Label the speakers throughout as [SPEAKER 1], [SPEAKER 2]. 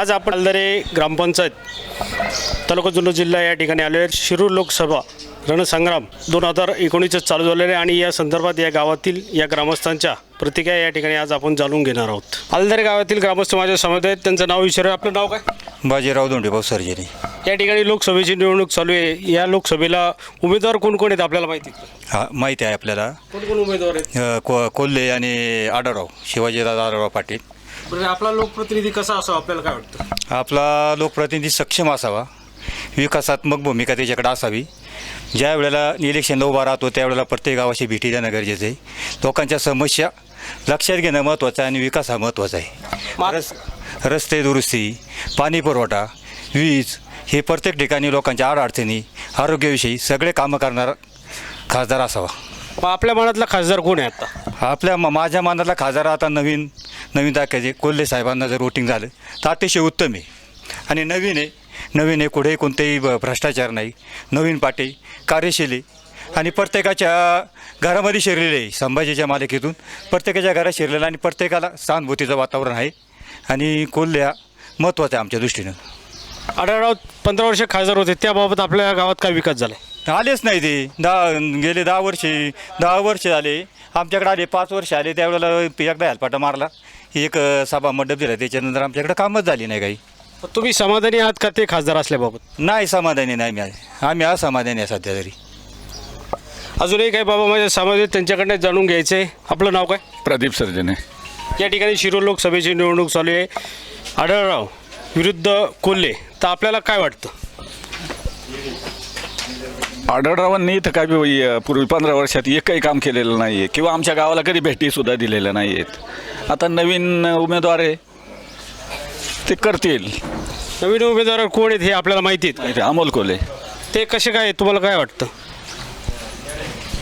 [SPEAKER 1] आज आपण अलदरे ग्रामपंचायत तालुका जुन्नर जिल्हा या ठिकाणी आलो आहे. शिरूर लोकसभा रणसंग्राम दोन हजार एकोणीसच चालू झालेले आहे आणि या संदर्भात या गावातील या ग्रामस्थांच्या प्रतिक्रिया या ठिकाणी आज आपण जाणून घेणार आहोत. अलदरे गावातील ग्रामस्थ माझ्यासमोर आहेत. त्यांचं नाव विचारूया आपलं नाव काय?
[SPEAKER 2] बाजीराव धोंडेभाऊ सर्जरी.
[SPEAKER 1] या ठिकाणी लोकसभेची निवडणूक चालू आहे. या लोकसभेला उमेदवार कोण कोण आहेत आपल्याला माहिती?
[SPEAKER 2] हा माहिती आहे आपल्याला.
[SPEAKER 1] कोण कोण उमेदवार आहेत?
[SPEAKER 2] कोल्हे आणि आढळराव शिवाजीराव आढळराव पाटील.
[SPEAKER 1] बरं आपला लोकप्रतिनिधी कसा असावा? आपल्याला काय वाटतं?
[SPEAKER 2] आपला लोकप्रतिनिधी सक्षम असावा. विकासात्मक भूमिका त्याच्याकडे असावी. ज्या वेळेला इलेक्शनला उभा राहतो त्यावेळेला प्रत्येक गावाची भेटी देणं गरजेचं आहे. लोकांच्या समस्या लक्षात घेणं महत्त्वाचं आहे आणि विकास हा महत्त्वाचा आहे. रस रस्ते दुरुस्ती पाणी पुरवठा वीज हे प्रत्येक ठिकाणी लोकांच्या अडचणी आरोग्याविषयी सगळे कामं करणारा खासदार असावा.
[SPEAKER 1] मग आपल्या मनातला खासदार कोण आहे आता?
[SPEAKER 2] आपल्या म- माझ्या मनातला खासदार आता नवीन नवीन टाकायचे कोल्हे साहेबांना जर वोटिंग झालं तर अतिशय उत्तम आहे. आणि नवीन आहे. नवीन आहे कुठेही कोणतेही ब- भ्रष्टाचार नाही. नवीन पाटे कार्यशील. आहे आणि प्रत्येकाच्या घरामध्ये शिरलेले आहे संभाजीच्या मालिकेतून. प्रत्येकाच्या घरात शिरलेलं आणि प्रत्येकाला सहानुभूतीचं वातावरण आहे. आणि कोल्हे हा महत्त्वाचा आहे आमच्या दृष्टीनं.
[SPEAKER 1] आढळराव पंधरा वर्ष खासदार होते. त्याबाबत आपल्या गावात काय विकास झाला
[SPEAKER 2] आलेच नाही ते. दहा गेले दहा वर्षे दहा वर्ष झाले. आमच्याकडे आले पाच वर्ष आले त्यावेळेला एकदा हेलपाटा मारला. एक सभा मंडप दिला त्याच्यानंतर आमच्याकडे कामच झाली नाही काही.
[SPEAKER 1] तुम्ही समाधानी आहात का ते खासदार असल्याबाबत?
[SPEAKER 2] नाही समाधानी नाही मी. आम्ही असमाधानी आहे सध्या तरी.
[SPEAKER 1] अजूनही काही बाबा माझ्या समाज त्यांच्याकडनं जाणून घ्यायचं आहे. आपलं नाव काय?
[SPEAKER 3] प्रदीप सर्जने.
[SPEAKER 1] या ठिकाणी शिरूर लोकसभेची निवडणूक चालू आहे. आढळराव विरुद्ध कोल्हे. तर आपल्याला काय वाटतं?
[SPEAKER 3] आढळरावांनी इथं काय बी, पूर्वी पंधरा वर्षात एकही काम केलेलं नाही आहे किंवा आमच्या गावाला कधी भेटीसुद्धा दिलेल्या नाही आहेत आता नवीन उमेदवार आहे. ते करतील.
[SPEAKER 1] नवीन उमेदवार कोण आहेत हे आपल्याला माहिती आहेत.
[SPEAKER 3] अमोल कोले.
[SPEAKER 1] ते कसे काय आहेत? तुम्हाला काय वाटतं?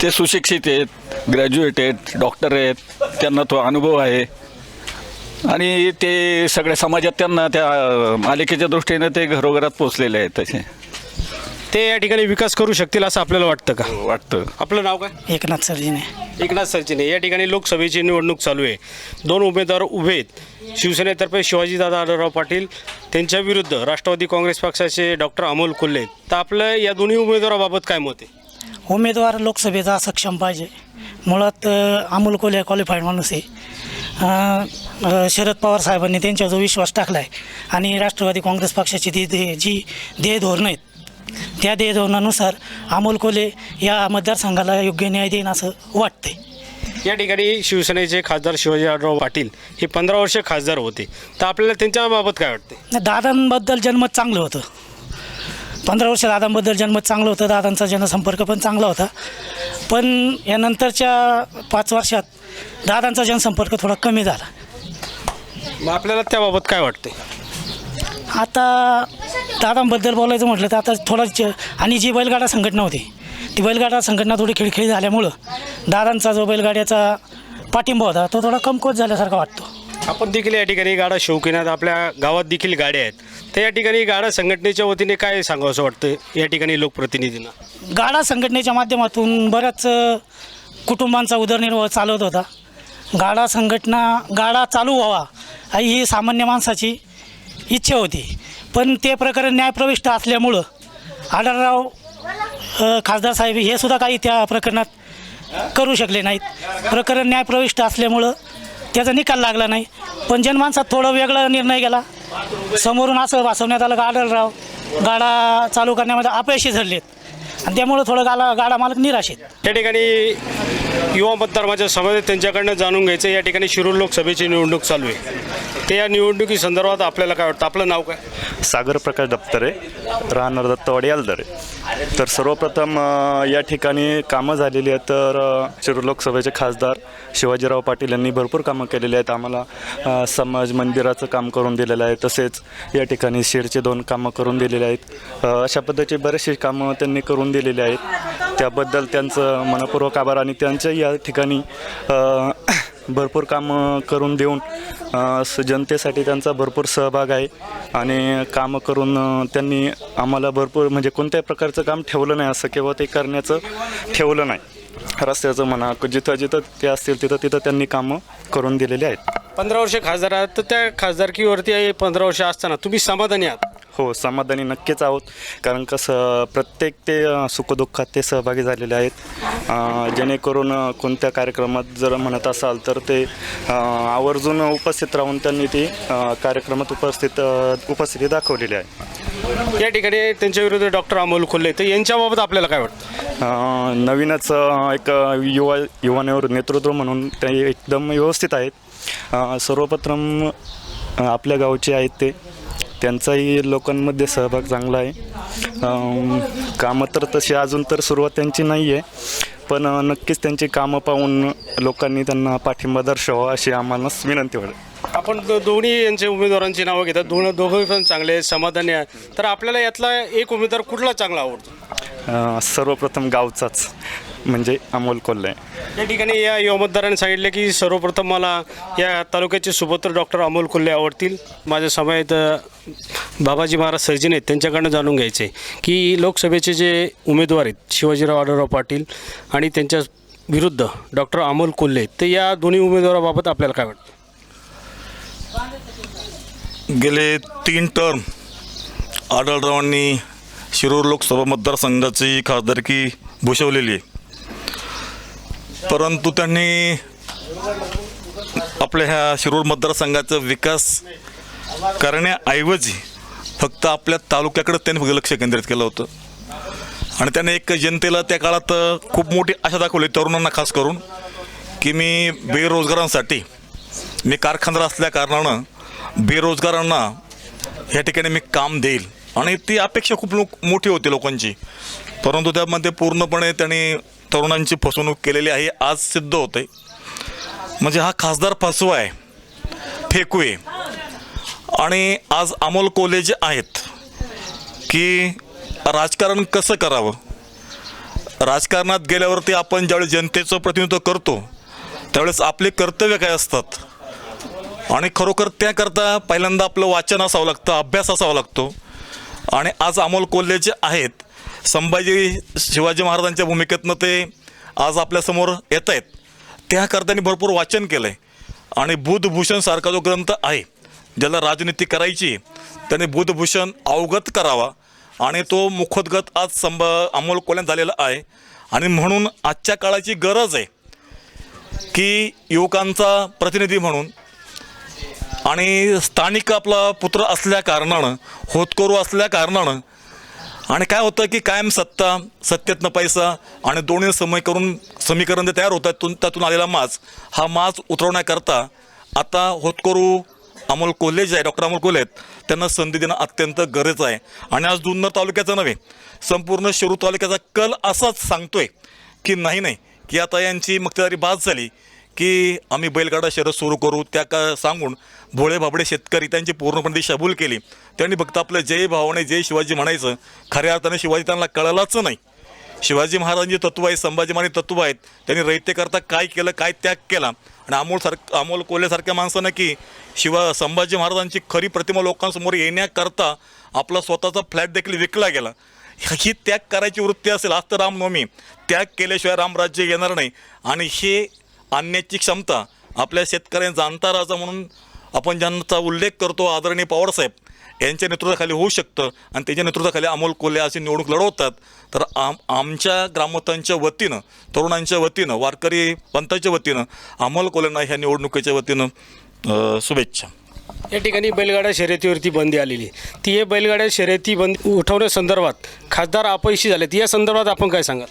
[SPEAKER 3] ते सुशिक्षित आहेत ग्रॅज्युएट आहेत डॉक्टर आहेत. त्यांना तो अनुभव आहे. आणि ते सगळ्या समाजात त्यांना त्या मालिकेच्या दृष्टीने ते घरोघरात पोचलेले आहेत तसे.
[SPEAKER 1] ते या ठिकाणी विकास करू शकतील असं आपल्याला वाटतं का?
[SPEAKER 3] वाटतं.
[SPEAKER 1] आपलं नाव काय?
[SPEAKER 4] एकनाथ सर्जीने.
[SPEAKER 1] एकनाथ सचिन या ठिकाणी लोकसभेची निवडणूक चालू आहे. दोन उमेदवार उभे आहेत. शिवसेनेतर्फे शिवाजीदादा आढळराव पाटील त्यांच्या विरुद्ध राष्ट्रवादी काँग्रेस पक्षाचे डॉक्टर अमोल कोल्हे आहेत. तर आपलं या दोन्ही उमेदवाराबाबत काय मत आहे?
[SPEAKER 4] उमेदवार लोकसभेचा सक्षम पाहिजे. मुळात अ, अमोल कोल्हे क्वालिफाईड माणूस आहे. अ, अ, शरद पवार साहेबांनी त्यांच्यावर जो विश्वास टाकला आहे आणि राष्ट्रवादी काँग्रेस पक्षाची ती ध्येय- जी ध्येय धोरणं आहेत त्या ध्येय धोरणानुसार अमोल कोल्हे या मतदारसंघाला योग्य न्याय देईन असं वाटतंय.
[SPEAKER 1] या ठिकाणी शिवसेनेचे खासदार शिवाजी आढळराव पाटील हे पंधरा वर्ष खासदार होते. तर आपल्याला त्यांच्याबाबत काय वाटते
[SPEAKER 4] दादांबद्दल जन्मत चांगलं होतं. पंधरा वर्ष दादांबद्दल जन्मत चांगलं होतं दादांचा जनसंपर्क पण चांगला होता. पण या नंतरच्या पाच वर्षात दादांचा जनसंपर्क थोडा कमी झाला.
[SPEAKER 1] मग आपल्याला त्याबाबत काय वाटते
[SPEAKER 4] आता दादांबद्दल बोलायचं म्हटलं तर आता थोडा आणि जी बैलगाडा संघटना होती ती बैलगाडा संघटना थोडी खिळखिळी झाल्यामुळं दादांचा जो बैलगाड्याचा पाठिंबा होता तो थोडा कमकुवत झाल्यासारखा वाटतो.
[SPEAKER 1] आपण देखील या ठिकाणी गाडा शौकीनात आपल्या गावात देखील गाड्या आहेत. तर या ठिकाणी गाडा संघटनेच्या वतीने काय सांगावं असं वाटतं या ठिकाणी लोकप्रतिनिधींना?
[SPEAKER 4] गाडा संघटनेच्या माध्यमातून बऱ्याच कुटुंबांचा उदरनिर्वाह चालवत होता. गाडा संघटना गाडा चालू व्हावा ही सामान्य माणसाची इच्छा होती. पण ते प्रकरण न्यायप्रविष्ट असल्यामुळं आढळराव खासदार साहेब हे सुद्धा काही त्या प्रकरणात करू शकले नाहीत. प्रकरण न्यायप्रविष्ट असल्यामुळं त्याचा निकाल लागला नाही. पण जनमानसात थोडं वेगळा निर्णय गेला. समोरून असं वाचवण्यात आलं का आढळराव गाडा चालू करण्यामध्ये अपयशी ठरलेत. आणि त्यामुळं थोडं गाला गाडा मालक निराश आहेत.
[SPEAKER 1] या ठिकाणी युवा मतदार माझ्या समाज आहेत, त्यांच्याकडनं जाणून घ्यायचं या ठिकाणी शिरूर लोकसभेची निवडणूक चालू आहे. ते या निवडणुकी संदर्भात आपल्याला काय वाटतं? आपलं नाव काय?
[SPEAKER 5] सागर प्रकाश दप्तरे राहणार दत्तवाडी आलदरे तर सर्वप्रथम या ठिकाणी कामं झालेली आहेत तर शिरूर लोकसभेचे खासदार शिवाजीराव पाटील यांनी भरपूर कामं केलेली आहेत. आम्हाला समाज मंदिराचं काम करून दिलेलं आहे तसेच या ठिकाणी शेरचे दोन कामं करून दिलेले आहेत. अशा पद्धतीची बरेचशी कामं त्यांनी करून दिलेले आहेत. त्याबद्दल त्यांचं मनपूर्वक आभार आणि त्यांच्या या ठिकाणी भरपूर कामं करून देऊन स- जनतेसाठी त्यांचा भरपूर सहभाग आहे. आणि कामं करून त्यांनी आम्हाला भरपूर म्हणजे कोणत्याही प्रकारचं काम ठेवलं नाही असं किंवा ते करण्याचं ठेवलं नाही. रस्त्याचं म्हणा जिथं जिथं ते असतील तिथं तिथं त्यांनी कामं करून दिलेली आहेत.
[SPEAKER 1] पंधरा वर्ष खासदार आहात तर त्या खासदारकीवरती आहे पंधरा वर्ष असताना तुम्ही समाधानी आहात?
[SPEAKER 5] हो समाधानी नक्कीच आहोत. कारण कसं प्रत्येक ते सुखदुःखात ते सहभागी झालेले आहेत. जेणेकरून कोणत्या कार्यक्रमात जर म्हणत असाल तर ते आवर्जून उपस्थित राहून त्यांनी ती कार्यक्रमात उपस्थित उपस्थिती दाखवलेली आहे.
[SPEAKER 1] या ठिकाणी त्यांच्या विरुद्ध डॉक्टर अमोल खोल्ले तर यांच्याबाबत आपल्याला काय वाटतं?
[SPEAKER 5] नवीनच एक युवा युवानेवर नेतृत्व म्हणून ते एकदम व्यवस्थित आहेत. सर्वप्रथम आपल्या गावचे आहेत ते. त्यांचाही लोकांमध्ये सहभाग चांगला आहे. कामं तर तशी अजून तर सुरुवात त्यांची नाही आहे पण नक्कीच त्यांची कामं पाहून लोकांनी त्यांना पाठिंबा दर्शवा अशी आम्हाला विनंती वाटते.
[SPEAKER 1] आपण दोन्ही यांचे उमेदवारांची नावं घेतात. दोन दोघंही पण चांगले समाधानी आहे तर आपल्याला यातला एक उमेदवार कुठला चांगला आवडतो?
[SPEAKER 5] सर्वप्रथम गावचाच. म्हणजे अमोल कोल्हे.
[SPEAKER 1] या ठिकाणी या युवा मतदारांनी सांगितले की सर्वप्रथम मला या तालुक्याचे सुपुत्र डॉक्टर अमोल कोल्हे आवडतील. माझ्या समयात बाबाजी महाराज सर्जन आहेत त्यांच्याकडनं जाणून घ्यायचे की लोकसभेचे जे उमेदवार आहेत शिवाजीराव आढळराव पाटील आणि त्यांच्या विरुद्ध डॉक्टर अमोल कोल्हे तर या दोन्ही उमेदवाराबाबत आपल्याला काय वाटतं?
[SPEAKER 6] गेले तीन टर्म आढळरावांनी शिरूर लोकसभा मतदारसंघाची खासदारकी भूषवलेली आहे. परंतु त्यांनी आपल्या ह्या शिरूर मतदारसंघाचा विकास करण्याऐवजी फक्त आपल्या तालुक्याकडे त्यांनी फक्त लक्ष केंद्रित केलं होतं. आणि त्याने एक जनतेला त्या काळात खूप मोठी आशा दाखवली तरुणांना खास करून की मी बेरोजगारांसाठी मी कारखानदार असल्या कारणानं बेरोजगारांना ह्या ठिकाणी मी काम देईल. आणि ती अपेक्षा खूप लोक मोठी होती लोकांची. परंतु त्यामध्ये पूर्णपणे त्यांनी तरुणांची फसवणूक केलेली आहे आज सिद्ध होते म्हणजे हा खासदार फसवा आहे फेकू आहे आणि आज अमोल कोल्हे जे आहेत की राजकारण कसं करावं? राजकारणात गेल्यावरती आपण ज्यावेळेस जनतेचं प्रतिनिधित्व करतो त्यावेळेस आपले कर्तव्य काय असतात? आणि खरोखर त्याकरता पहिल्यांदा आपलं वाचन असावं लागतं अभ्यास असावा लागतो. आणि आज अमोल कोल्हे जे आहेत संभाजी शिवाजी महाराजांच्या भूमिकेतनं ते आज आपल्यासमोर येत आहेत त्याकरता त्यांनी भरपूर वाचन केलं आहे आणि बुधभूषणसारखा जो ग्रंथ आहे ज्याला राजनीती करायची त्याने बुधभूषण अवगत करावा. आणि तो मुखोद्गत आज संभ अमोल कोल्हे झालेला आहे. आणि म्हणून आजच्या काळाची गरज आहे की युवकांचा प्रतिनिधी म्हणून आणि स्थानिक आपला पुत्र असल्या कारणानं होतकरू असल्या कारणानं आणि काय होतं की कायम सत्ता सत्तेतनं पैसा आणि दोन्ही समय करून समीकरण जे तयार होतात त्यातून त्यातून आलेला माज हा माज उतरवण्याकरता आता होतकरू अमोल कोल्हे जे आहे डॉक्टर अमोल कोल्हे आहेत त्यांना संधी देणं अत्यंत गरज आहे. आणि आज जुन्नर तालुक्याचा नव्हे संपूर्ण शिरूर तालुक्याचा कल असाच सांगतोय की नाही नाही. की आता यांची मक्तेदारी बाद झाली की आम्ही बैलगाडा शर्यत सुरू करू त्या का सांगून भोळे भाबडे शेतकरी त्यांची पूर्णपणे शबूल केली. त्यांनी फक्त आपलं जय भावाने जय शिवाजी म्हणायचं. खऱ्या अर्थाने शिवाजी त्यांना कळलाच नाही. शिवाजी महाराजांची तत्व आहे संभाजी महाराज तत्व आहेत. त्यांनी रयतेकरता काय केलं काय त्याग केला? आणि अमोल सार अमोल कोल्हेसारख्या माणसानं की शिवा संभाजी महाराजांची खरी प्रतिमा लोकांसमोर येण्याकरता आपला स्वतःचा फ्लॅट देखील विकला गेला. ही त्याग करायची वृत्ती असेल आज तर रामनवमी. त्याग केल्याशिवाय रामराज्य येणार नाही. आणि हे आणण्याची क्षमता आपल्या शेतकऱ्यांचा जाणता राजा म्हणून आपण ज्यांचा उल्लेख करतो आदरणीय पवारसाहेब यांच्या नेतृत्वाखाली होऊ शकतं आणि त्याच्या नेतृत्वाखाली अमोल कोल्हे अशी निवडणूक लढवतात. तर आम आमच्या ग्रामस्थांच्या वतीनं तरुणांच्या वतीनं वारकरी पंथाच्या वतीनं अमोल कोल्हेंना ह्या निवडणुकीच्या वतीनं शुभेच्छा.
[SPEAKER 1] या ठिकाणी बैलगाड्या शर्यतीवरती बंदी आलेली आहे. ती हे बैलगाड्या शर्यती बंद उठवण्यासंदर्भात खासदार अपयशी झालेत. या संदर्भात आपण काय सांगाल?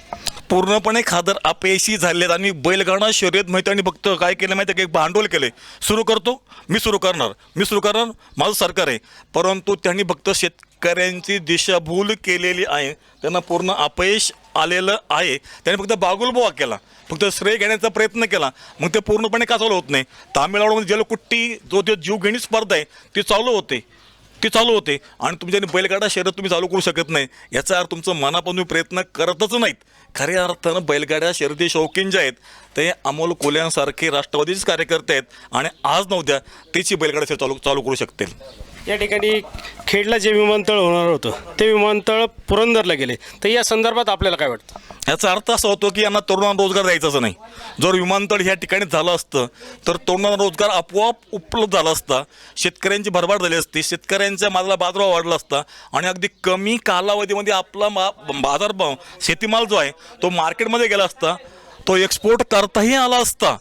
[SPEAKER 6] पूर्णपणे खादर अपयशी झालेत आणि बैलगाडा शर्यत माहिती आणि फक्त काय केलं माहिती आहे की? एक भांडवल केले सुरू करतो. मी सुरू करणार. मी सुरू करणार. माझं सरकार आहे. परंतु त्यांनी फक्त शेतकऱ्यांची दिशाभूल केलेली आहे. त्यांना पूर्ण अपयश आलेलं आहे. त्यांनी फक्त बागुलबोवा केला. फक्त श्रेय घेण्याचा प्रयत्न केला. मग ते पूर्णपणे का चालू होत नाही? तामिळनाडूमध्ये जलकुट्टी जो ते जीवघेणी स्पर्धा आहे ती चालू होते. ती चालू होते. आणि तुमच्या बैलगाडा शर्यत तुम्ही चालू करू शकत नाही. याचा अर्थ तुमचं मनापासून प्रयत्न करतच नाहीत. खऱ्या अर्थानं बैलगाड्या शर्यती शौकीन जे आहेत ते अमोल कोल्यांसारखे राष्ट्रवादीचे कार्यकर्ते आहेत आणि आज नव्हत्या त्याची बैलगाड्या शर्यत चालू चालू करू शकतील.
[SPEAKER 1] या ठिकाणी खेडला जे विमानतळ होणार होतं ते विमानतळ पुरंदरला गेले. तर या संदर्भात आपल्याला काय वाटतं?
[SPEAKER 6] याचा अर्थ असा होतो की यांना तरुणांना रोजगार द्यायचाच नाही. जर विमानतळ ह्या ठिकाणी झालं असतं तर तरुणांना रोजगार आपोआप उपलब्ध झाला असता शेतकऱ्यांची भरभाट झाली असती शेतकऱ्यांच्या मालाला बाजारभाव वाढला असता आणि अगदी कमी कालावधीमध्ये आपला मा बाजारभाव शेतीमाल जो आहे तो मार्केटमध्ये गेला असता तो एक्सपोर्ट करताही आला असता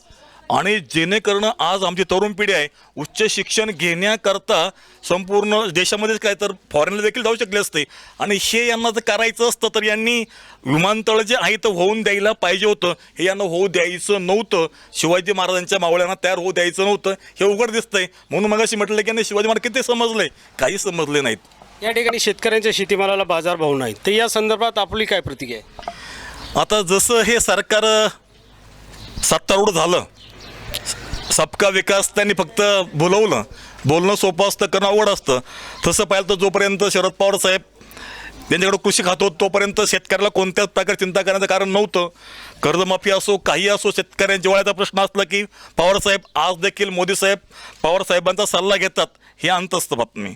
[SPEAKER 6] आणि जेणेकरून आज आमची तरुण पिढी आहे उच्च शिक्षण घेण्याकरता संपूर्ण देशामध्येच काय तर फॉरेनला देखील जाऊ शकले असते. आणि हे यांना जर करायचं असतं तर यांनी विमानतळ जे आहे तर होऊन द्यायला पाहिजे होतं. हे यांना होऊ द्यायचं नव्हतं. शिवाजी महाराजांच्या मावळ्यांना तयार होऊ द्यायचं नव्हतं. हे उघड दिसतंय. म्हणून मग अशी म्हटलं की यांनी शिवाजी महाराज किती समजले? काही समजले नाहीत.
[SPEAKER 1] या ठिकाणी शेतकऱ्यांच्या शेतीमालाला बाजारभाव नाही तर या संदर्भात आपली काय प्रतिक्रिया आहे?
[SPEAKER 6] आता जसं हे सरकार सत्तारूढ झालं सबका विकास त्यांनी फक्त बोलवलं. बोलणं सोपं असतं करणं अवघड असतं. तसं पाहिलं तर जोपर्यंत शरद पवार साहेब त्यांच्याकडे कृषी खातं होतं तोपर्यंत शेतकऱ्याला कोणत्याच प्रकारे चिंता करण्याचं कारण नव्हतं. कर्जमाफी असो काही असो शेतकऱ्यांच्या वळ्याचा प्रश्न असला की पवारसाहेब आज देखील मोदी साहेब पवारसाहेबांचा सल्ला घेतात हे अंत असतं बातमी.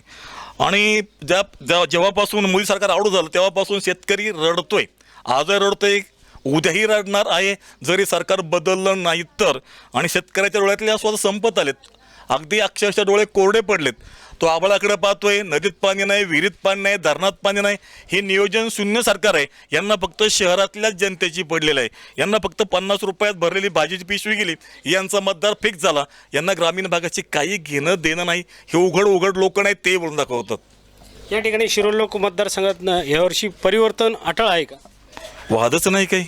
[SPEAKER 6] आणि ज्या ज्या जेव्हापासून मोदी सरकार आवडू झालं तेव्हापासून शेतकरी रडतोय. आजही रडतोय उद्याही रडणार आहे. जरी सरकार बदललं नाही तर. आणि शेतकऱ्याच्या डोळ्यातले आस्वाद संपत आलेत. अगदी अक्षरशः डोळे कोरडे पडलेत. तो आबाळाकडे पाहतोय. नदीत पाणी नाही विहिरीत पाणी नाही धरणात पाणी नाही. हे नियोजन शून्य सरकार आहे. यांना फक्त शहरातल्याच जनतेची पडलेलं आहे. यांना फक्त पन्नास रुपयात भरलेली भाजीची पिशवी गेली. यांचा मतदार फिक्स झाला. यांना ग्रामीण भागाची काही घेणं देणं नाही. हे उघड उघड लोक नाही ते बोलून दाखवतात.
[SPEAKER 1] या ठिकाणी शिरोळ लोक मतदारसंघात यावर्षी परिवर्तन अटळ आहे का?
[SPEAKER 6] वादच नाही काही.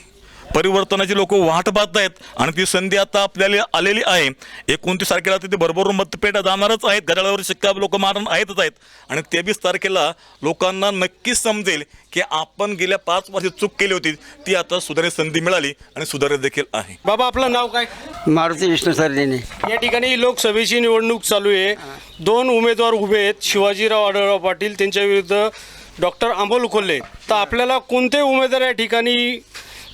[SPEAKER 6] परिवर्तनाची लोक वाट पाहत आहेत आणि ती संधी आता आपल्याला आलेली आहे. एकोणतीस तारखेला तिथे भरभरून मतपेट्या जाणारच आहेत. घड्याळावर शिक्का लोक मारण आहेतच आहेत. आणि तेवीस तारखेला लोकांना नक्कीच समजेल की आपण गेल्या पाच वर्षी चूक केली होती. ती आता सुधारण्याची संधी मिळाली आणि सुधारत देखील आहे.
[SPEAKER 1] बाबा आपलं नाव काय?
[SPEAKER 7] मारुती विष्णू सरदेने.
[SPEAKER 1] या ठिकाणी लोकसभेची निवडणूक चालू आहे. दोन उमेदवार उभे आहेत. शिवाजीराव आढळराव पाटील त्यांच्या विरुद्ध डॉक्टर अमोल कोल्हे तर आपल्याला कोणते उमेदवार या ठिकाणी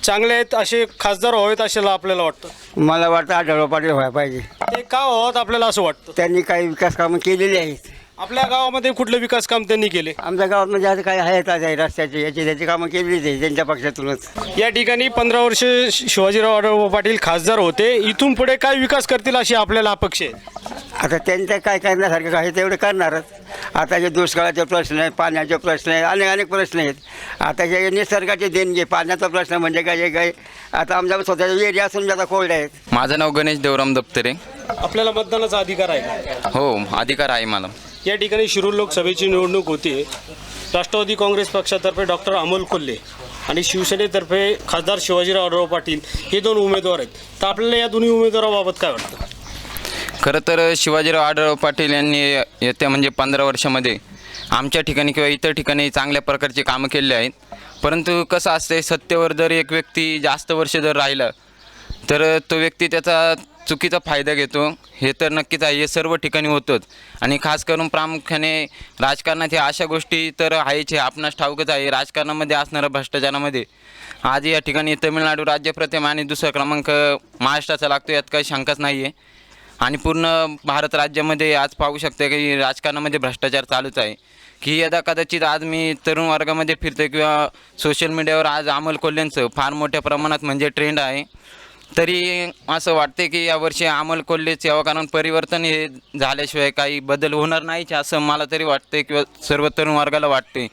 [SPEAKER 1] चांगले आहेत असे खासदार व्हावेत असे आपल्याला वाटतं?
[SPEAKER 7] मला वाटतं आढळराव पाटील व्हायला पाहिजे.
[SPEAKER 1] ते का व्हावं आपल्याला असं वाटतं?
[SPEAKER 7] त्यांनी काही विकास कामं केलेली आहेत.
[SPEAKER 1] आपल्या गावामध्ये कुठलं विकास काम त्यांनी केले?
[SPEAKER 7] आमच्या गावात म्हणजे आता काही आहेत आज रस्त्याचे याची त्याची कामं केलेलीच आहे त्यांच्या पक्षातूनच.
[SPEAKER 1] या ठिकाणी पंधरा वर्ष शिवाजीराव आढळराव पाटील खासदार होते. इथून पुढे काय विकास करतील अशी आपल्याला अपेक्षा आहे?
[SPEAKER 7] आता त्यांचं काय करण्यासारखं आहे तेवढं करणारच. आता जे दुष्काळाचे प्रश्न आहेत पाण्याचे प्रश्न आहेत अनेक अनेक प्रश्न आहेत. आता जे निसर्गाचे देणगे पाण्याचा प्रश्न म्हणजे काय हे काय? आता आमच्या स्वतःच्या एरिया असून आता कोल्ड आहेत.
[SPEAKER 8] माझं नाव गणेश देवराम दप्तरे.
[SPEAKER 1] आपल्याला मतदानाचा अधिकार आहे का?
[SPEAKER 8] हो अधिकार आहे मला.
[SPEAKER 1] या ठिकाणी शिरूर लोकसभेची निवडणूक होती. राष्ट्रवादी काँग्रेस पक्षातर्फे डॉक्टर अमोल कोल्हे आणि शिवसेनेतर्फे खासदार शिवाजीराव आढळराव पाटील हे दोन उमेदवार आहेत. तर आपल्याला या दोन्ही उमेदवाराबाबत काय वाटतं?
[SPEAKER 8] खरं तर शिवाजीराव आढळराव पाटील यांनी येत्या म्हणजे पंधरा वर्षामध्ये आमच्या ठिकाणी किंवा इतर ठिकाणी चांगल्या प्रकारची कामं केली आहेत. परंतु कसं असते सत्तेवर जर एक व्यक्ती जास्त वर्ष जर राहिला तर तो व्यक्ती त्याचा चुकीचा फायदा घेतो. हे तर नक्कीच आहे हे सर्व ठिकाणी होतंच. आणि खास करून प्रामुख्याने राजकारणात ह्या अशा गोष्टी तर आहेच हे आपणास ठाऊकच आहे. राजकारणामध्ये असणाऱ्या भ्रष्टाचारामध्ये आज या ठिकाणी तमिळनाडू राज्यप्रथम आणि दुसरा क्रमांक महाराष्ट्राचा लागतो यात काही शंकाच नाही आहे आणि पूर्ण भारत राज्यामध्ये आज पाहू शकते की राजकारणामध्ये भ्रष्टाचार चालूच आहे. की यदा कदाचित आज मी तरुण वर्गामध्ये फिरतो किंवा सोशल मीडियावर आज अमोल कोल्हेंचं फार मोठ्या प्रमाणात म्हणजे ट्रेंड आहे. तरी असं वाटते की यावर्षी अमोल कोल्हेच यावं कारण परिवर्तन हे झाल्याशिवाय काही बदल होणार नाहीच असं मला तरी वाटते किंवा सर्व तरुण वर्गाला वाटते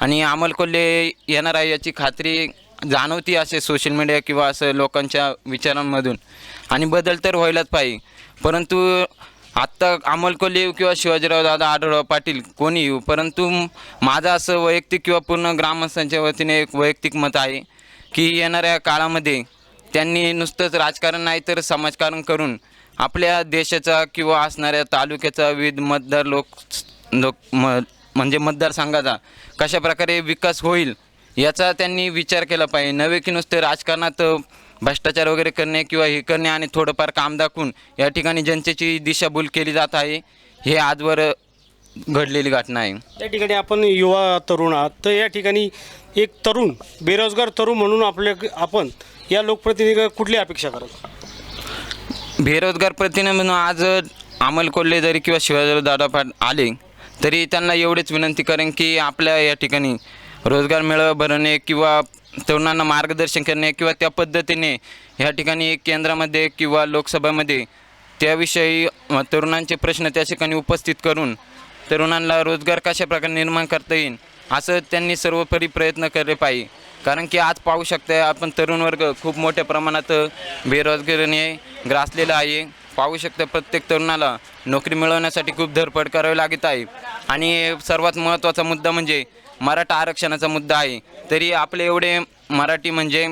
[SPEAKER 8] आणि अमोल कोल्हे येणार आहे याची खात्री जाणवती असे सोशल मीडिया किंवा असं लोकांच्या विचारांमधून. आणि बदल तर व्हायलाच पाहिजे. परंतु आत्ता अमोल येऊ किंवा शिवाजीराव दादा आढळराव पाटील कोणी येऊ? परंतु माझं असं वैयक्तिक किंवा पूर्ण ग्रामस्थांच्या वतीने एक वैयक्तिक मत आहे की येणाऱ्या काळामध्ये त्यांनी नुसतंच राजकारण नाही तर समाजकारण करून आपल्या देशाचा किंवा असणाऱ्या तालुक्याचा विविध मतदार लोक लोक म म्हणजे मतदारसंघाचा कशा प्रकारे विकास होईल याचा त्यांनी विचार केला पाहिजे. नव्हे की नुसते राजकारणात भ्रष्टाचार वगैरे करणे किंवा हे करणे आणि थोडंफार काम दाखवून या ठिकाणी जनतेची दिशाभूल केली जात आहे हे आजवर घडलेली घटना आहे.
[SPEAKER 1] या ठिकाणी आपण युवा तरुण आहात. तर या ठिकाणी एक तरुण बेरोजगार तरुण म्हणून आपल्या आपण या लोकप्रतिनिधी कुठली अपेक्षा करत
[SPEAKER 8] बेरोजगार प्रतिनिधी म्हणून आज अमल कोल्हे जरी किंवा शिवाजीराव दादा पाट आले तरी त्यांना एवढीच विनंती करेन की आपल्या या ठिकाणी रोजगार मेळावा भरवणे किंवा तरुणांना मार्गदर्शन करणे किंवा त्या पद्धतीने ह्या ठिकाणी केंद्रामध्ये किंवा लोकसभेमध्ये त्याविषयी तरुणांचे प्रश्न त्या ठिकाणी उपस्थित करून तरुणांना रोजगार कशा प्रकारे निर्माण करता येईल असं त्यांनी सर्वोपरी प्रयत्न केले पाहिजे. कारण की आज पाहू शकता आपण तरुण वर्ग खूप मोठ्या प्रमाणात बेरोजगारीने ग्रासलेला आहे. पाहू शकता प्रत्येक तरुणाला नोकरी मिळवण्यासाठी खूप धडपड करावी लागत आहे. आणि सर्वात महत्त्वाचा मुद्दा म्हणजे मराठा आरक्षणाचा मुद्दा आहे. तरी आपले एवढे मराठी म्हणजे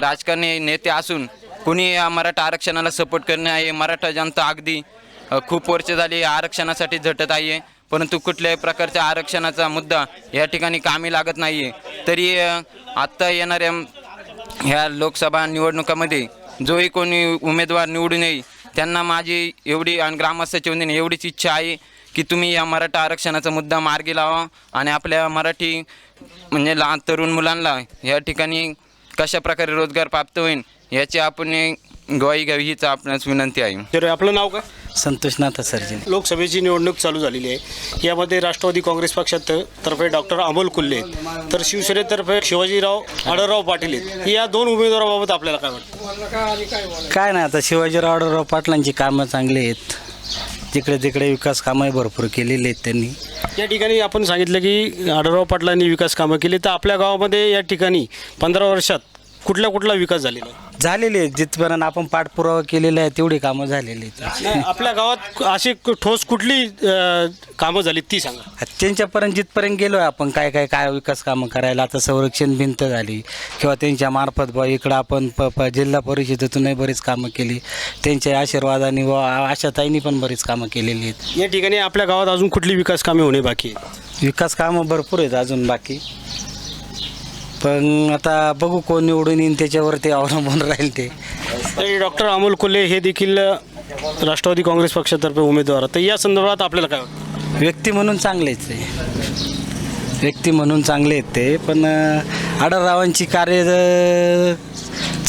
[SPEAKER 8] राजकारणी नेते असून कुणी या मराठा आरक्षणाला सपोर्ट करणे आहे. मराठा जनता अगदी खूप वर्ष झाली आरक्षणासाठी झटत आहे. परंतु कुठल्याही प्रकारच्या आरक्षणाचा मुद्दा या ठिकाणी कामी लागत नाही आहे. तरी आत्ता येणाऱ्या ह्या लोकसभा निवडणुकामध्ये जोही कोणी उमेदवार निवडून येईल त्यांना माझी एवढी आणि ग्रामस्थ वतीने एवढीच इच्छा आहे. की तुम्ही या मराठा आरक्षणाचा मुद्दा मार्गी लावा आणि आपल्या मराठी म्हणजे लहान तरुण मुलांना या ठिकाणी कशा प्रकारे रोजगार प्राप्त होईल याची आपण ग्वाही घ्यावी हीच आपणास विनंती आहे.
[SPEAKER 1] तर आपलं नाव काय?
[SPEAKER 9] संतोषनाथ सर्जन
[SPEAKER 1] लोकसभेची निवडणूक चालू झालेली आहे. यामध्ये राष्ट्रवादी काँग्रेस पक्षात तर्फे डॉक्टर अमोल कुल्ले आहेत. तर शिवसेनेतर्फे शिवाजीराव आढळराव पाटील आहेत. या दोन उमेदवाराबाबत आपल्याला काय वाटतं?
[SPEAKER 9] काय नाही आता शिवाजीराव आढळराव पाटलांची कामं चांगली आहेत. तिकडे तिकडे विकास कामं भरपूर केलेली आहेत त्यांनी.
[SPEAKER 1] या ठिकाणी आपण सांगितलं की आढळराव पाटलांनी विकास कामं केली. तर आपल्या गावामध्ये या ठिकाणी पंधरा वर्षात कुठला कुठला विकास झालेला आहे?
[SPEAKER 9] झालेली आहेत जिथपर्यंत आपण पाठपुरावा केलेला आहे तेवढी कामं झालेली आहेत.
[SPEAKER 1] नाही, आपल्या गावात अशी कु- ठोस कुठली अं, कामं झाली ती सांगा.
[SPEAKER 9] त्यांच्यापर्यंत जिथपर्यंत गेलो आहे आपण काय काय काय विकास कामं करायला आता संरक्षण भिंत झाली किंवा त्यांच्या मार्फत बा इकडं आपण प प जिल्हा परिषदेतूनही बरीच कामं केली त्यांच्या आशीर्वादाने व आशाताईंनी पण बरीच कामं केलेली आहेत.
[SPEAKER 1] या ठिकाणी आपल्या गावात अजून कुठली विकास कामे होणे बाकी
[SPEAKER 9] विकास कामं भरपूर आहेत अजून बाकी. पण आता बघू कोण निवडून येईन त्याच्यावरती अवलंबून राहील ते.
[SPEAKER 1] डॉक्टर अमोल कोल्हे हे देखील राष्ट्रवादी काँग्रेस पक्षातर्फे उमेदवार आहेत. तर या संदर्भात आपल्याला काय वाटतं?
[SPEAKER 9] व्यक्ती म्हणून चांगलेच आहे व्यक्ती म्हणून चांगले आहेत ते पण अं, आढळरावांची कार्य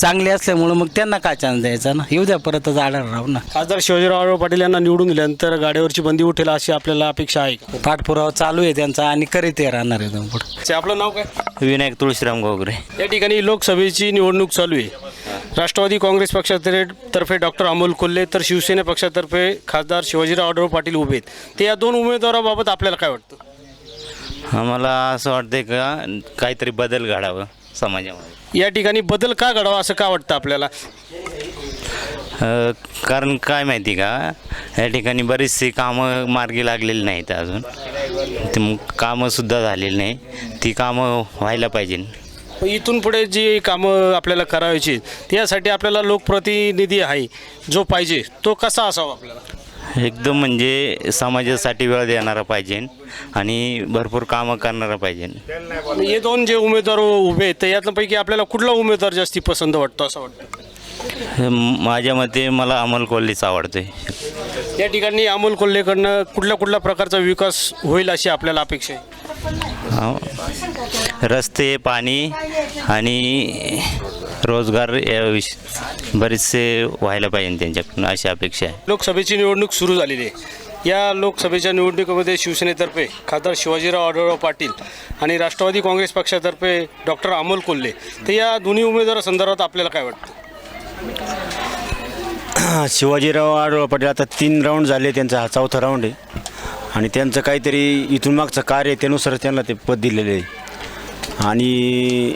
[SPEAKER 9] चांगली असल्यामुळं मग त्यांना काय चान्स द्यायचा ना? येऊ द्या परतच आढळराव ना.
[SPEAKER 1] खासदार शिवाजीराव पाटील यांना निवडून दिल्यानंतर गाड्यावरची बंदी उठेल अशी आपल्याला अपेक्षा आहे?
[SPEAKER 9] पाठपुरावा चालू आहे त्यांचा आणि करीत ते राहणार आहे पुढं.
[SPEAKER 1] आपलं नाव काय?
[SPEAKER 10] विनायक तुळशीराम गोगरे.
[SPEAKER 1] या ठिकाणी लोकसभेची निवडणूक चालू आहे. राष्ट्रवादी काँग्रेस पक्षातर्फे डॉक्टर अमोल कोल्हे तर शिवसेना पक्षातर्फे खासदार शिवाजीराव आढळराव पाटील उभे आहेत. ते या दोन उमेदवाराबाबत आपल्याला काय वाटतं?
[SPEAKER 10] आम्हाला असं वाटतंय का काहीतरी बदल घडावं समाजामध्ये.
[SPEAKER 1] या ठिकाणी बदल का घडावा असं का वाटतं आपल्याला?
[SPEAKER 10] अ, कारण काय माहिती का या ठिकाणी बरीचशी कामं मार्गी लागलेली नाहीत अजून. ते मग कामंसुद्धा झालेली नाही. ती कामं व्हायला पाहिजे.
[SPEAKER 1] इथून पुढे जी कामं आपल्याला करायची त्यासाठी आपल्याला लोकप्रतिनिधी आहे जो पाहिजे तो कसा असावा आपल्याला?
[SPEAKER 10] एकदम म्हणजे समाजासाठी वेळ देणारा पाहिजे आणि भरपूर कामं करणारा पाहिजे.
[SPEAKER 1] हे दोन जे उमेदवार उभे आहेत तर यातल्यापैकी आपल्याला कुठला उमेदवार जास्ती पसंत वाटतो असं वाटतं?
[SPEAKER 10] माझ्या मते मला अमोल कोल्हेच आवडतोय.
[SPEAKER 1] या ठिकाणी अमोल कोल्हेकडनं कुठल्या कुठल्या प्रकारचा विकास होईल अशी आपल्याला अपेक्षा आहे.
[SPEAKER 10] रस्ते पाणी आणि रोजगार या विष बरेचसे व्हायला पाहिजे त्यांच्याकडून अशी अपेक्षा आहे.
[SPEAKER 1] लोकसभेची निवडणूक सुरू झालेली आहे. या लोकसभेच्या निवडणुकीमध्ये शिवसेनेतर्फे खासदार शिवाजीराव आढळराव पाटील आणि राष्ट्रवादी काँग्रेस पक्षातर्फे डॉक्टर अमोल कोल्हे. तर या दोन्ही उमेदवारासंदर्भात आपल्याला काय वाटतं?
[SPEAKER 11] शिवाजीराव आढळ पाटील आता तीन राऊंड झाले त्यांचा हा चौथा राऊंड आहे. आणि त्यांचं काहीतरी इथून मागचं कार्य आहे, त्यानुसार त्यांना ते पद दिलेलं आहे. आणि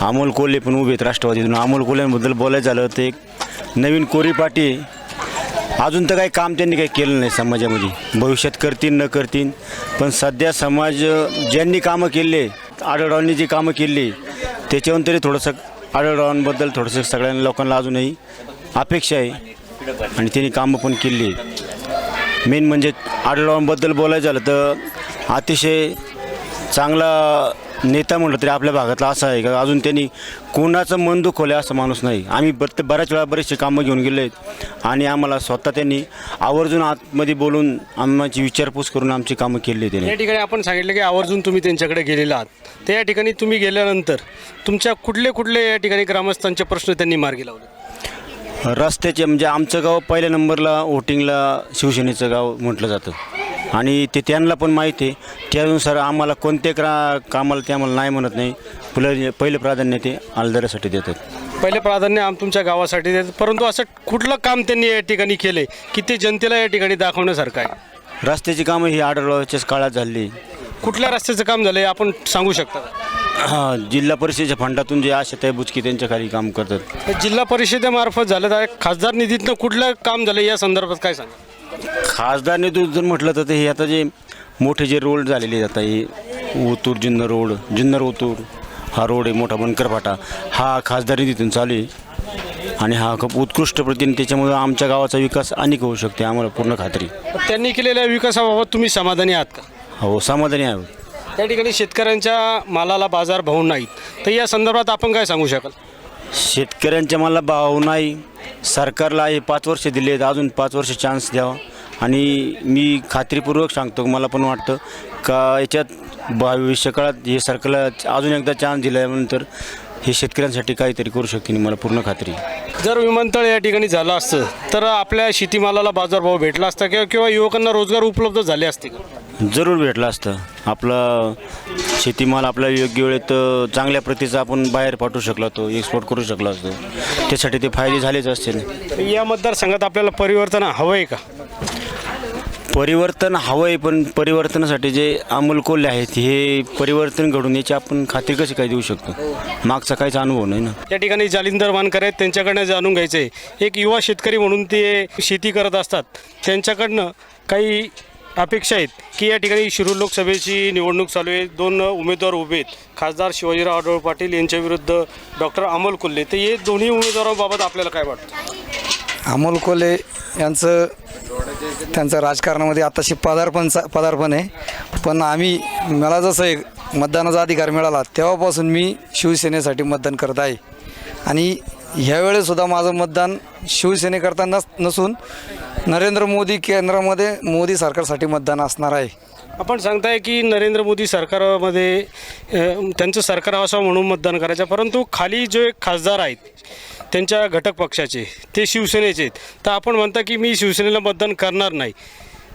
[SPEAKER 11] अमोल कोल्हे पण उभे आहेत राष्ट्रवादीतून. अमोल कोल्हेबद्दल बोलायचं झालं ते एक नवीन कोरी पाटी. अजून तर काही काम त्यांनी काही केलं नाही समाजामध्ये. भविष्यात करतील न करतील. पण सध्या समाज ज्यांनी कामं केले आढळरावांनी जी कामं केली त्याच्यावरून तरी थोडंसं आढळरावांबद्दल थोडंसं सगळ्यांना लोकांना अजूनही अपेक्षा आहे. आणि त्यांनी कामं पण केली. मेन म्हणजे आढळरावांबद्दल बोलायचं झालं तर अतिशय चांगला नेता म्हटलं तरी आपल्या भागातला असा आहे का? अजून त्यांनी कोणाचं मन दुखवलं असं माणूस नाही. आम्ही बत बऱ्याच वेळा बरेचसे कामं घेऊन गेलो आहेत आणि आम्हाला स्वतः त्यांनी आवर्जून आतमध्ये बोलून आम्हाची विचारपूस करून आमची कामं केली त्यांनी.
[SPEAKER 1] या ठिकाणी आपण सांगितलं की आवर्जून तुम्ही त्यांच्याकडे गेलेला आहात. तर या ठिकाणी तुम्ही गेल्यानंतर तुमच्या कुठले कुठले या ठिकाणी ग्रामस्थांचे प्रश्न त्यांनी मार्गी लावले?
[SPEAKER 11] रस्त्याचे म्हणजे आमचं गाव पहिल्या नंबरला वोटिंगला शिवसेनेचं गाव म्हटलं जातं. आणि ते त्यांना पण माहिती आहे. त्यानुसार आम्हाला कोणत्या क्रा कामाला ते आम्हाला नाही म्हणत नाही. पहिले पहिले प्राधान्य ते आलदऱ्यासाठी देतात.
[SPEAKER 1] पहिले प्राधान्य आम तुमच्या गावासाठी देत परंतु असं कुठलं काम त्यांनी या ठिकाणी केले? की ते जनतेला या ठिकाणी दाखवण्यासारखं आहे?
[SPEAKER 11] रस्त्याची कामं ही आढळवाच्याच काळात झाली.
[SPEAKER 1] कुठल्या रस्त्याचं काम झालं आपण सांगू शकता का?
[SPEAKER 11] हा जिल्हा परिषदेच्या फंडातून जे आशाताई बुचकी त्यांच्या खाली काम करतात.
[SPEAKER 1] जिल्हा परिषदेमार्फत झालं तर खासदार निधीतनं कुठलं काम झालं या संदर्भात काय सांगा?
[SPEAKER 11] खासदार निधून जर म्हटलं तर ते हे आता जे मोठे जे रोड झालेले आता हे ओतूर जुन्नर रोड जुन्नर ओतूर हा रोड आहे मोठा बनकरफाटा. हा खासदार निधीतून चालू आहे. आणि हा खूप उत्कृष्ट प्रतीने त्याच्यामुळे आमच्या गावाचा विकास अनेक होऊ शकते आम्हाला पूर्ण खात्री.
[SPEAKER 1] त्यांनी केलेल्या विकासाबाबत तुम्ही समाधानी आहात का?
[SPEAKER 11] हो समाधानी आहे
[SPEAKER 1] त्या ठिकाणी शेतकऱ्यांच्या मालाला बाजार भाव नाहीत. तर या संदर्भात आपण काय सांगू शकाल?
[SPEAKER 11] शेतकऱ्यांच्या मला भाव नाही. सरकारला हे पाच वर्ष दिले आहेत. अजून पाच वर्ष चान्स द्यावा. आणि मी खात्रीपूर्वक सांगतो मला पण वाटतं का याच्यात भविष्य काळात हे सरकारला अजून एकदा चान्स दिल्यानंतर हे शेतकऱ्यांसाठी काहीतरी करू शकतील मला पूर्ण खात्री
[SPEAKER 1] जर विमानतळ या ठिकाणी झालं असतं तर आपल्या शेतीमालाला बाजारभाव भेटला असता किंवा किंवा युवकांना रोजगार उपलब्ध झाले असते का?
[SPEAKER 11] जरूर भेटलं असतं. आपला शेतीमाल आपल्या योग्य वेळेत चांगल्या प्रतीचा आपण बाहेर पाठवू शकलो तो एक्सपोर्ट करू शकलो असतो. त्यासाठी ते फायदे झालेच असतील.
[SPEAKER 1] या मतदारसंघात आपल्याला परिवर्तन हवं आहे का?
[SPEAKER 11] परिवर्तन हवं आहे पण परिवर्तनासाठी जे अमोल कोल्हे आहेत हे परिवर्तन घडून याची आपण खात्री कशी काय देऊ शकतो? मागचा काहीच अनुभव नाही ना.
[SPEAKER 1] त्या ठिकाणी जालिंदर वानकर आहेत त्यांच्याकडनं जाणून घ्यायचं आहे एक युवा शेतकरी म्हणून ते शेती करत असतात. त्यांच्याकडनं काही अपेक्षा आहेत की या ठिकाणी शिरूर लोकसभेची निवडणूक चालू आहे. दोन उमेदवार उभे आहेत. खासदार शिवाजीराव आढळ पाटील यांच्या विरुद्ध डॉक्टर अमोल कोल्हे तर हे दोन्ही उमेदवारांबाबत आपल्याला काय वाटतं?
[SPEAKER 12] अमोल कोल्हे यांचं त्यांचं राजकारणामध्ये आताशी पदार्पण पदार्पण आहे. पण आम्ही मला जसं एक मतदानाचा अधिकार मिळाला तेव्हापासून मी शिवसेनेसाठी मतदान करत आहे. आणि ह्यावेळेसुद्धा माझं मतदान शिवसेनेकरता नस नसून नरेंद्र मोदी केंद्रामध्ये मोदी सरकारसाठी मतदान असणार आहे.
[SPEAKER 1] आपण सांगताय की नरेंद्र मोदी सरकारमध्ये अ, त्यांचं सरकार असावं म्हणून मतदान करायचं परंतु खाली जे खासदार आहेत त्यांच्या घटक पक्षाचे ते शिवसेनेचे आहेत. तर आपण म्हणता की मी शिवसेनेला मतदान करणार नाही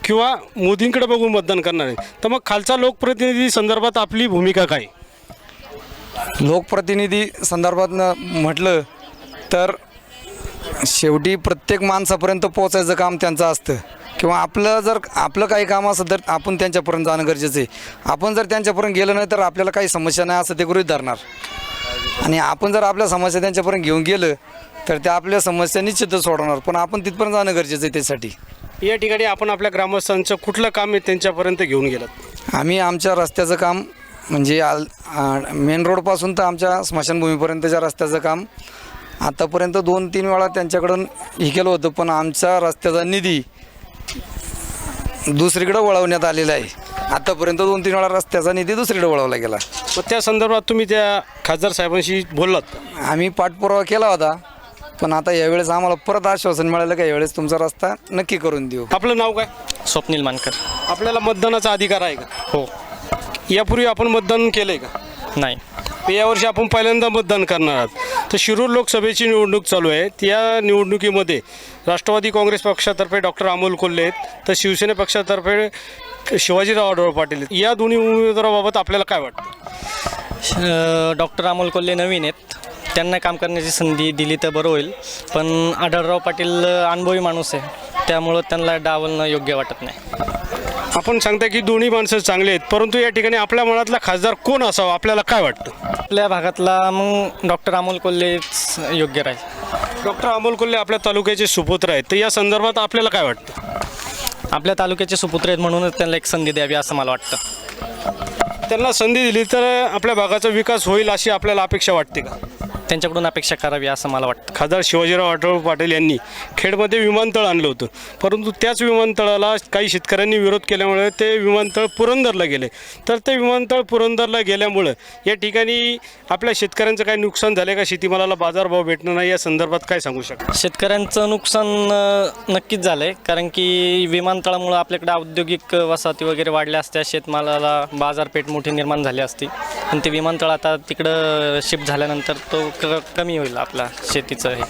[SPEAKER 1] किंवा मोदींकडे बघून मतदान करणार नाही. तर मग खालचा लोकप्रतिनिधी संदर्भात आपली भूमिका काय?
[SPEAKER 12] लोकप्रतिनिधी संदर्भात म्हटलं तर शेवटी प्रत्येक माणसापर्यंत पोचायचं काम त्यांचं असतं. किंवा आपलं जर आपलं काही काम असं तर आपण त्यांच्यापर्यंत जाणं गरजेचं आहे. आपण जर त्यांच्यापर्यंत गेलो नाही तर आपल्याला काही समस्या नाही असं ते गृहीत धरणार. आणि आपण जर आपल्या समस्या त्यांच्यापर्यंत घेऊन गेलं तर त्या आपल्या समस्या निश्चितच सोडवणार. पण आपण तिथपर्यंत जाणं गरजेचं आहे त्यासाठी.
[SPEAKER 1] या ठिकाणी आपण आपल्या ग्रामस्थांचं कुठलं काम आहे त्यांच्यापर्यंत घेऊन गेलात?
[SPEAKER 12] आम्ही आमच्या रस्त्याचं काम म्हणजे आल मेन रोडपासून तर आमच्या स्मशानभूमीपर्यंतच्या रस्त्याचं काम आतापर्यंत दोन तीन वेळा त्यांच्याकडून हे केलं होतं पण आमच्या रस्त्याचा निधी दुसरीकडे वळवण्यात आलेला आहे. आतापर्यंत दोन तीन वेळा रस्त्याचा निधी दुसरीकडे वळवला गेला.
[SPEAKER 1] मग त्या संदर्भात तुम्ही त्या खासदार साहेबांशी बोललात?
[SPEAKER 12] आम्ही पाठपुरावा केला होता पण आता यावेळेस आम्हाला परत आश्वासन मिळालं का यावेळेस तुमचा रस्ता नक्की करून देऊ.
[SPEAKER 1] आपलं नाव काय?
[SPEAKER 13] स्वप्नील मानकर.
[SPEAKER 1] आपल्याला मतदानाचा अधिकार आहे का?
[SPEAKER 13] हो.
[SPEAKER 1] यापूर्वी आपण मतदान केलंय का?
[SPEAKER 13] नाही.
[SPEAKER 1] तर यावर्षी आपण पहिल्यांदा मतदान करणार आहात. तर शिरूर लोकसभेची निवडणूक चालू आहे. त्या निवडणुकीमध्ये राष्ट्रवादी काँग्रेस पक्षातर्फे डॉक्टर अमोल कोल्हे आहेत. तर शिवसेना पक्षातर्फे शिवाजीराव आढळ पाटील या दोन्ही उमेदवाराबाबत आपल्याला काय वाटतं?
[SPEAKER 13] डॉक्टर अमोल कोल्हे नवीन आहेत. त्यांना काम करण्याची संधी दिली तर बरं होईल. पण आढळराव पाटील अनुभवी माणूस आहे. त्यामुळं त्यांना डावलणं योग्य वाटत नाही.
[SPEAKER 1] आपण सांगता की दोन्ही माणसं चांगले आहेत परंतु या ठिकाणी आपल्या मनातला खासदार कोण असावा? आपल्याला काय वाटतं?
[SPEAKER 13] आपल्या भागातला मग डॉक्टर अमोल कोल्हेच योग्य राहील.
[SPEAKER 1] डॉक्टर अमोल कोल्हे आपल्या तालुक्याचे सुपुत्र आहेत तर या संदर्भात आपल्याला काय वाटतं?
[SPEAKER 13] आपल्या तालुक्याचे सुपुत्र आहेत म्हणूनच त्यांना एक संधी द्यावी असं मला वाटतं.
[SPEAKER 1] त्यांना संधी दिली तर आपल्या भागाचा विकास होईल अशी आपल्याला अपेक्षा वाटते का?
[SPEAKER 13] त्यांच्याकडून अपेक्षा करावी असं मला वाटतं.
[SPEAKER 1] खासदार शिवाजीराव आढळ पाटील यांनी खेडमध्ये विमानतळ आणलं होतं. परंतु त्याच विमानतळाला काही शेतकऱ्यांनी विरोध केल्यामुळे ते विमानतळ पुरंदरला गेले. तर ते विमानतळ पुरंदरला गेल्यामुळं या ठिकाणी आपल्या शेतकऱ्यांचं काही नुकसान झालं का? शेतीमालाला बाजारभाव भेटणं नाही या संदर्भात काय सांगू शकता?
[SPEAKER 13] शेतकऱ्यांचं नुकसान नक्कीच झालं आहे कारण की विमानतळामुळं आपल्याकडे औद्योगिक वसाहती वगैरे वाढल्या असत्या. शेतमालाला बाजारपेठ मोठी निर्माण झाली असती. पण ते विमानतळ आता तिकडं शिफ्ट झाल्यानंतर तो क कमी होईल आपला शेतीचं हे.